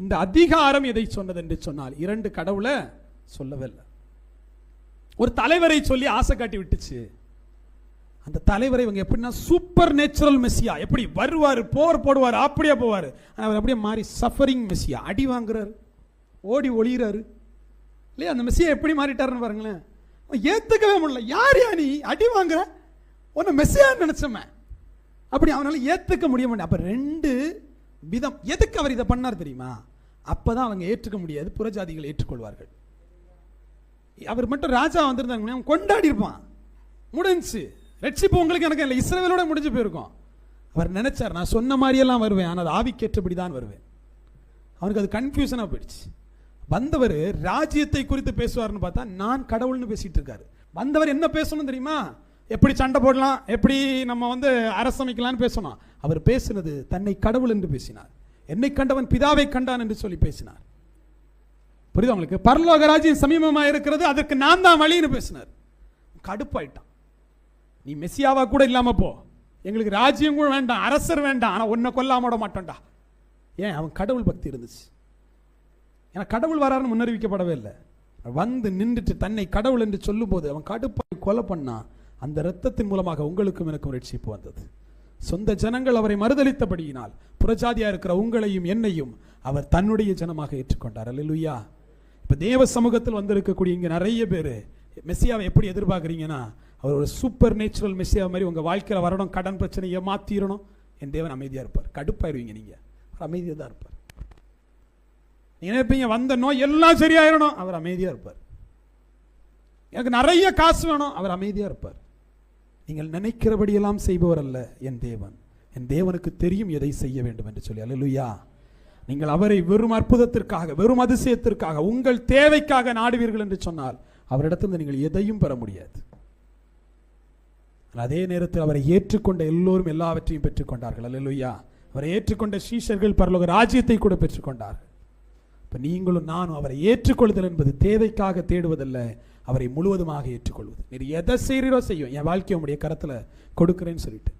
இந்த அதிகாரம் எதை சொன்னது என்று சொன்னால் இரண்டு கடவுளை சொல்லவே இல்லை ஒரு தலைவரை சொல்லி ஆசை காட்டி விட்டுச்சு. அந்த தலைவரை இவங்க எப்படின்னா சூப்பர் நேச்சுரல் மெஸ்ஸியா எப்படி வருவார் போர் போடுவார் அப்படியே போவார். அவர் அப்படியே மாறி சஃபரிங் மெஸ்ஸியா அடி வாங்குறாரு ஓடி ஒளிகிறாரு இல்லையா அந்த மெஸ்ஸியா எப்படி மாறிட்டாருன்னு பாருங்களேன். ஏற்றுக்கவே முடியல. யார் யா நீ? அடி வாங்குற? உன்னை மெஸ்ஸியான்னு நினச்சோமே அப்படி அவனால ஏற்றுக்க முடிய மாட்டேன். அப்போ ரெண்டு விதம் எதுக்கு அவர் இதை பண்ணார் தெரியுமா? அப்போ தான் அவங்க ஏற்றுக்க முடியாது புறஜாதிகள் ஏற்றுக்கொள்வார்கள். அவர் மட்டும் ராஜா வந்திருந்தாங்க அவன் கொண்டாடி இருப்பான். முடிஞ்சு. ரட்சிப்பு உங்களுக்கு எனக்கு இல்லை இஸ்ரவேலோட முடிஞ்சு போயிருக்கோம். அவர் நினைச்சார் நான் சொன்ன மாதிரியெல்லாம் வருவேன் ஆனால் அது ஆவிக்கேற்றபடி தான் வருவேன். அவனுக்கு அது கன்ஃபியூஷனாக போயிடுச்சு. வந்தவர் ராஜ்யத்தை குறித்து பேசுவார்னு பார்த்தா நான் கடவுள்னு பேசிகிட்டு இருக்காரு. வந்தவர் என்ன பேசணும் தெரியுமா? எப்படி சண்டை போடலாம் எப்படி நம்ம வந்து அரசமைக்கலாம்னு பேசணும். அவர் பேசுனது தன்னை கடவுள் என்று பேசினார். என்னை கண்டவன் பிதாவை கண்டான் என்று சொல்லி பேசினார். புரியுது உங்களுக்கு? பரலோக ராஜ்யம் சமீபமா இருக்கிறது அதற்கு நான் தான் வழின்னு பேசினார். கடுப்பாயிட்டான். நீ மெஸ்ஸியாவா கூட இல்லாம போ. எங்களுக்கு ராஜ்யம் கூட வேண்டாம் அரசர் வேண்டாம் ஆனால் உன்னை கொல்லாம விட மாட்டோம்டா. ஏன்? அவன் கடவுள் பக்தி இருந்துச்சு. ஏன்னா கடவுள் வராருன்னு முன்னறிவிக்கப்படவே இல்லை. வந்து நின்றுட்டு தன்னை கடவுள் என்று சொல்லும்போது அவன் கடுப்பாய் கொலை பண்ணான் அந்த இரத்தத்தின் மூலமாக உங்களுக்கும் எனக்கும் ரட்சிப்பு வந்தது. சொந்த ஜனங்கள் அவரை மறுதளித்தபடியினால் புறஜாதியாக இருக்கிற உங்களையும் என்னையும் அவர் தன்னுடைய ஜனமாக ஏற்றுக்கொண்டார். அல்லா இப்ப தேவ சமூகத்தில் வந்திருக்கக்கூடிய இங்கே நிறைய பேர் மெஸ்ஸியாவை எப்படி எதிர்பார்க்குறீங்கன்னா அவர் ஒரு சூப்பர் நேச்சுரல் மெஸ்ஸியா மாதிரி உங்க வாழ்க்கையில் வரணும் கடன் பிரச்சனையை மாத்திரணும். என் தேவன் அமைதியா இருப்பார். கடுப்பாயிருவீங்க நீங்க. அவர் அமைதியா தான் இருப்பார். நினைப்பீங்க வந்த நோய் எல்லாம் சரியாயிடணும் அவர் அமைதியா இருப்பார். எனக்கு நிறைய காசு வேணும். அவர் அமைதியா இருப்பார். நீங்கள் நினைக்கிறபடியெல்லாம் செய்பவர் அல்ல என் தேவன். என் தேவனுக்கு தெரியும் எதை செய்ய வேண்டும் என்று சொல்லி. அல்லேலூயா. நீங்கள் அவரை வெறும் அற்புதத்திற்காக வெறும் அதிசயத்திற்காக உங்கள் தேவைக்காக நாடுவீர்கள் என்று சொன்னால் அவரிடத்தில் நீங்கள் எதையும் பெற முடியாது. அதே நேரத்தில் அவரை ஏற்றுக்கொண்ட எல்லோரும் எல்லாவற்றையும் பெற்றுக்கொண்டார்கள். அல்லேலூயா. அவரை ஏற்றுக்கொண்ட சீஷர்கள் பரலோக ராஜ்யத்தை கூட பெற்றுக்கொண்டார்கள். இப்போ நீங்களும் நானும் அவரை ஏற்றுக்கொள்ளுதல் என்பது தேவைக்காக தேடுவதல்ல அவரை முழுவதுமாக ஏற்றுக்கொள்வது. நீர் எதை செய்கிறோ செய்யும். என் வாழ்க்கையை உடைய கரத்தில் கொடுக்குறேன்னு சொல்லிட்டு.